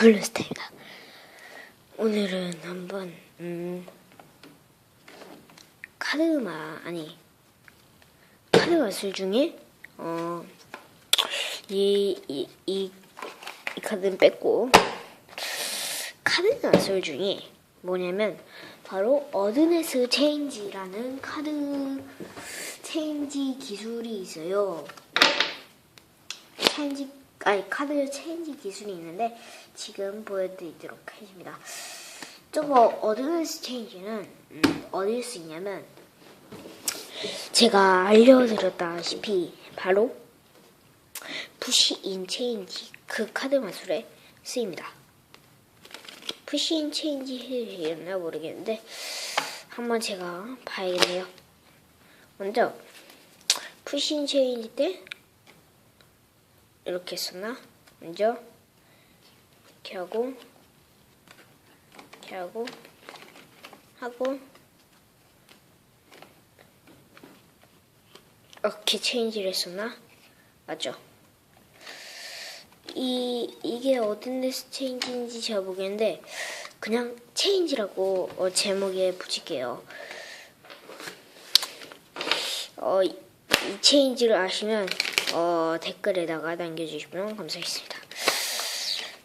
블루스타입니다. 오늘은 한번 음, 카드마 아니 카드 마술 중에 어, 어이이 이, 이, 이 카드는 뺐고 카드 마술 중에 뭐냐면 바로 어드네스 체인지라는 카드 체인지 기술이 있어요. 체인지 아니 카드 체인지 기술이 있는데 지금 보여드리도록 하겠습니다. 저거 어드밴스 체인지는 음, 어디에 쓰냐면 제가 알려드렸다시피 바로 푸시 인 체인지 그 카드 마술에 쓰입니다. 푸시 인 체인지 해야 모르겠는데 한번 제가 봐야겠네요. 먼저 푸시 인 체인지 때 이렇게 썼나? 먼저 이렇게 하고 이렇게 하고 하고 이렇게 체인지를 했었나? 맞죠? 이 이게 어딘데스 체인지인지 잘 모르겠는데 그냥 체인지라고 어, 제목에 붙일게요. 어, 이, 이 체인지를 아시면 어, 댓글에다가 남겨주시면 감사하겠습니다.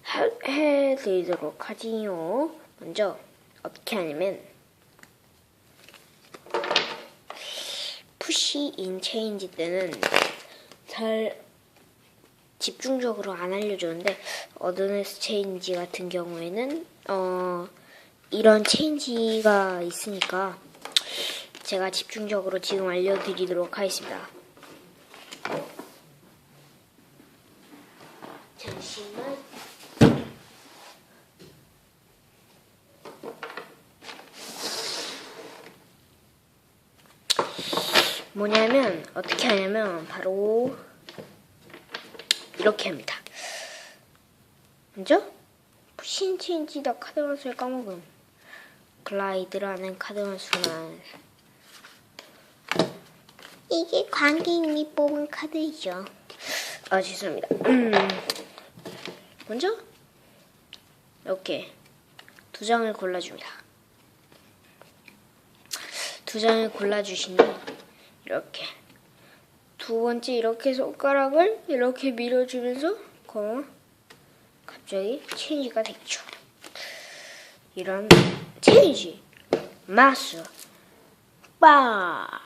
하- 해드리도록 하지요. 먼저 어떻게 하냐면 푸시 인 체인지 때는 잘 집중적으로 안 알려주는데 어드네스 체인지 같은 경우에는 어 이런 체인지가 있으니까 제가 집중적으로 지금 알려드리도록 하겠습니다. 잠시만. 뭐냐면 어떻게 하냐면 바로 이렇게 합니다. 먼저 푸신 체인지다 카드 마술 까먹음 글라이드라는 카드 마술만 이게 관객님이 뽑은 카드이죠. 아 죄송합니다. 음. 먼저 이렇게 두 장을 골라줍니다. 두 장을 골라주시니 이렇게 두 번째 이렇게 손가락을 이렇게 밀어주면서 거 갑자기 체인지가 됐죠. 이런 체인지 마술 빠